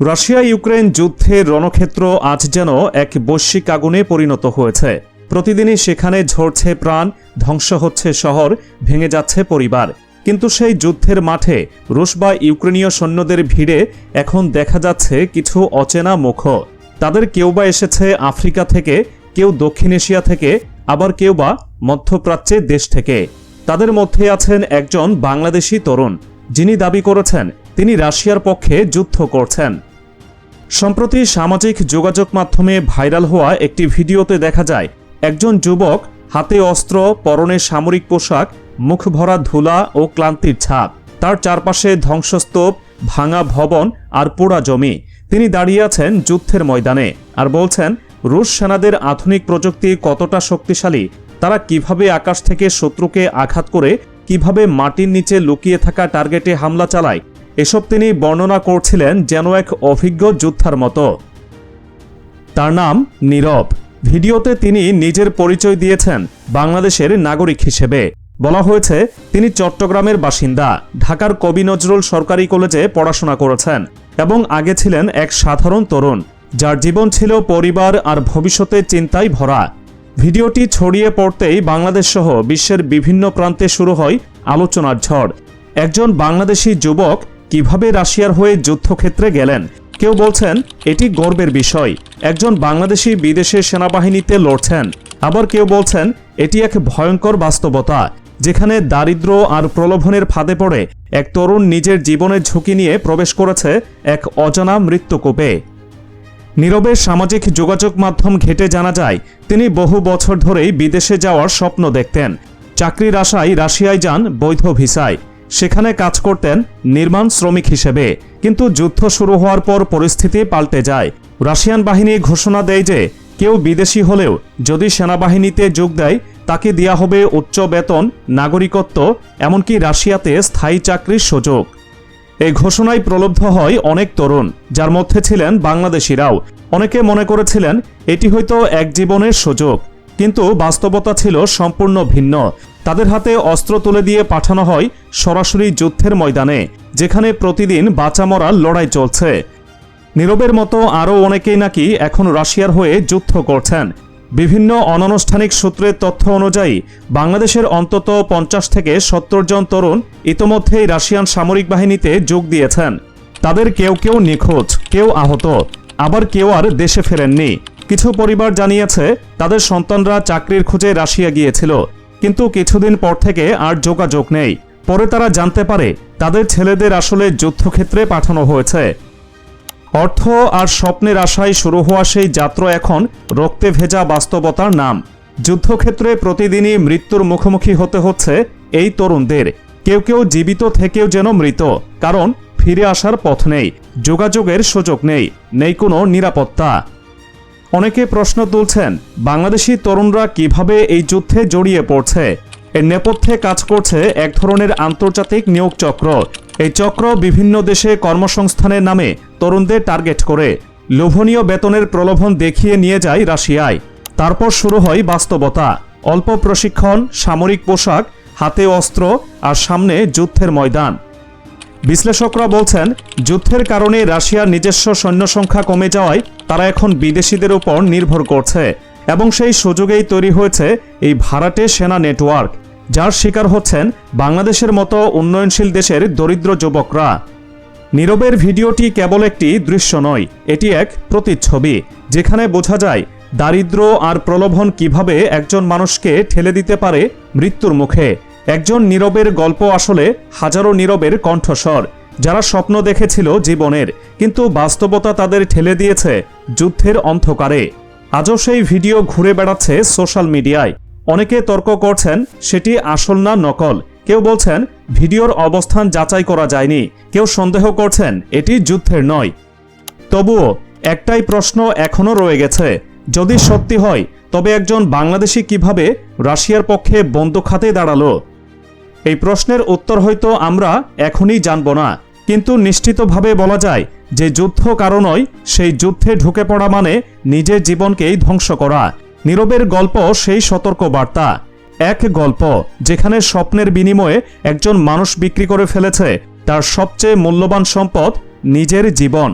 Russia Ukraine যুদ্ধের রণক্ষেত্র আজ যেন এক বৈশ্বিক আগুনে পরিণত হয়েছে। প্রতিদিনই সেখানে ঝরছে প্রাণ, ধ্বংস হচ্ছে শহর, ভেঙে যাচ্ছে পরিবার। কিন্তু সেই যুদ্ধের মাঠে রুশ বা ইউক্রেনীয় সৈন্যদের ভিড়ে এখন দেখা যাচ্ছে কিছু অচেনা মুখ। তাদের কেউ বা এসেছে আফ্রিকা থেকে, কেউ দক্ষিণ এশিয়া থেকে, আবার কেউ বা মধ্যপ্রাচ্যের দেশ থেকে। তাদের মধ্যে আছেন একজন বাংলাদেশি তরুণ, যিনি দাবি করেছেন তিনি রাশিয়ার পক্ষে যুদ্ধ করছেন। সম্প্রতি সামাজিক যোগাযোগ মাধ্যমে ভাইরাল হওয়া একটি ভিডিওতে দেখা যায়, একজন যুবক হাতে অস্ত্র, পরনে সামরিক পোশাক মুখ ভরা ধুলা ও ক্লান্তির ছাপ। তার চারপাশে ধ্বংসস্তূপ, ভাঙা ভবন আর পোড়া জমি। তিনি দাঁড়িয়ে আছেন যুদ্ধের ময়দানে আর বলছেন, রুশ সেনাদের আধুনিক প্রযুক্তি কতটা শক্তিশালী, তারা কীভাবে আকাশ থেকে শত্রুকে আঘাত করে, কীভাবে মাটির নিচে লুকিয়ে থাকা টার্গেটে হামলা চালায় এসব তিনি বর্ণনা করছিলেন যেন এক অভিজ্ঞ যোদ্ধার মতো। তার নাম নীরব। ভিডিওতে তিনি নিজের পরিচয় দিয়েছেন বাংলাদেশের নাগরিক হিসেবে। বলা হয়েছে, তিনি চট্টগ্রামের বাসিন্দা। ঢাকার কবি নজরুল সরকারি কলেজে পড়াশোনা করেছেন এবং আগে ছিলেন এক সাধারণ তরুণ, যার জীবন ছিল পরিবার আর ভবিষ্যতের চিন্তায় ভরা। ভিডিওটি ছড়িয়ে পড়তেই বাংলাদেশ সহ বিশ্বের বিভিন্ন প্রান্তে শুরু হয় আলোচনার ঝড়। একজন বাংলাদেশি যুবক কীভাবে রাশিয়ার হয়ে যুদ্ধক্ষেত্রে গেলেন? কেউ বলছেন, এটি গর্বের বিষয়। একজন বাংলাদেশি বিদেশে সেনাবাহিনীতে লড়ছেন। আবার কেউ বলছেন, এটি এক ভয়ঙ্কর বাস্তবতা, যেখানে দারিদ্র আর প্রলোভনের ফাঁদে পড়ে এক তরুণ নিজের জীবনের ঝুঁকি নিয়ে প্রবেশ করেছে এক অজানা মৃত্যুকূপে। নীরবের সামাজিক যোগাযোগ মাধ্যম ঘেটে জানা যায়, তিনি বহু বছর ধরেই বিদেশে যাওয়ার স্বপ্ন দেখতেন। চাকরির আশায় রাশিয়ায় যান বৈধ ভিসায়। সেখানে কাজ করতেন নির্মাণ শ্রমিক হিসেবে। কিন্তু যুদ্ধ শুরু হওয়ার পর পরিস্থিতি পাল্টে যায়। রাশিয়ান বাহিনী ঘোষণা দেয় যে, কেউ বিদেশি হলেও যদি সেনাবাহিনীতে যোগ দেয়, তাকে দেয়া হবে উচ্চ বেতন, নাগরিকত্ব, এমনকি রাশিয়াতে স্থায়ী চাকরির সুযোগ। এই ঘোষণায় প্রলব্ধ হয় অনেক তরুণ, যার মধ্যে ছিলেন বাংলাদেশিরাও। অনেকে মনে করেছিলেন, এটি হয়তো এক জীবনের সুযোগ। কিন্তু বাস্তবতা ছিল সম্পূর্ণ ভিন্ন। তাদের হাতে অস্ত্র তুলে দিয়ে পাঠানো হয় সরাসরি যুদ্ধের ময়দানে, যেখানে প্রতিদিন বাঁচা মরার লড়াই চলছে। নীরবের মতো আরও অনেকেই নাকি এখন রাশিয়ার হয়ে যুদ্ধ করছেন। বিভিন্ন অনানুষ্ঠানিক সূত্রের তথ্য অনুযায়ী, বাংলাদেশের অন্তত পঞ্চাশ থেকে সত্তর জন তরুণ ইতোমধ্যেই রাশিয়ান সামরিক বাহিনীতে যোগ দিয়েছেন। তাদের কেউ কেউ নিখোঁজ, কেউ আহত, আবার কেউ আর দেশে ফেরেননি। কিছু পরিবার জানিয়েছে, তাদের সন্তানরা চাকরির খোঁজে রাশিয়া গিয়েছিল, কিন্তু কিছুদিন পর থেকে আর যোগাযোগ নেই। পরে তারা জানতে পারে, তাদের ছেলেদের আসলে যুদ্ধক্ষেত্রে পাঠানো হয়েছে। অর্থ আর স্বপ্নের আশায় শুরু হওয়া সেই যাত্রা এখন রক্তে ভেজা বাস্তবতার নাম। যুদ্ধক্ষেত্রে প্রতিদিনই মৃত্যুর মুখোমুখি হতে হচ্ছে এই তরুণদের। কেউ কেউ জীবিত থেকেও যেন মৃত, কারণ ফিরে আসার পথ নেই, যোগাযোগের সুযোগ নেই নেই কোনো নিরাপত্তা। অনেকে প্রশ্ন তুলছেন, বাংলাদেশি তরুণরা কীভাবে এই যুদ্ধে জড়িয়ে পড়ছে? এর নেপথ্যে কাজ করছে এক ধরনের আন্তর্জাতিক নিয়োগ চক্র। এই চক্র বিভিন্ন দেশে কর্মসংস্থানের নামে তরুণদের টার্গেট করে। লোভনীয় বেতনের প্রলোভন দেখিয়ে নিয়ে যায় রাশিয়ায়। তারপর শুরু হয় বাস্তবতা। অল্প প্রশিক্ষণ, সামরিক পোশাক, হাতে অস্ত্র আর সামনে যুদ্ধের ময়দান। বিশ্লেষকরা বলছেন, যুদ্ধের কারণে রাশিয়ার নিজস্ব সৈন্য সংখ্যা কমে যাওয়ায় তারা এখন বিদেশিদের উপর নির্ভর করছে এবং সেই সুযোগেই তৈরি হয়েছে এই ভাড়াটে সেনা নেটওয়ার্ক, যার শিকার হচ্ছেন বাংলাদেশের মতো উন্নয়নশীল দেশের দরিদ্র যুবকরা। নীরবের ভিডিওটি কেবল একটি দৃশ্য নয়, এটি এক প্রতিচ্ছবি, যেখানে বোঝা যায় দারিদ্র আর প্রলোভন কীভাবে একজন মানুষকে ঠেলে দিতে পারে মৃত্যুর মুখে। একজন নীরবের গল্প আসলে হাজারো নীরবের কণ্ঠস্বর, যারা স্বপ্ন দেখেছিল জীবনের, কিন্তু বাস্তবতা তাদের ঠেলে দিয়েছে যুদ্ধের অন্ধকারে। আজও সেই ভিডিও ঘুরে বেড়াচ্ছে সোশ্যাল মিডিয়ায়। অনেকে তর্ক করছেন, সেটি আসল না নকল। কেউ বলছেন, ভিডিওর অবস্থান যাচাই করা যায়নি। কেউ সন্দেহ করছেন, এটি যুদ্ধের নয়। তবুও, একটাই প্রশ্ন এখনও রয়ে গেছে। যদি সত্যি হয়, তবে একজন বাংলাদেশি কীভাবে রাশিয়ার পক্ষে বন্দুক হাতে দাঁড়াল? এই প্রশ্নের উত্তর হয়তো আমরা এখনই জানব না। কিন্তু নিশ্চিতভাবে বলা যায় যে যুদ্ধ কারণই সেই যুদ্ধে ঢুকে পড়া মানে নিজের জীবনকেই ধ্বংস করা। নীরবের গল্প সেই সতর্ক বার্তা এক গল্প যেখানে স্বপ্নের বিনিময়ে একজন মানুষ বিক্রি করে ফেলেছে, তার সবচেয়ে মূল্যবান সম্পদ নিজের জীবন।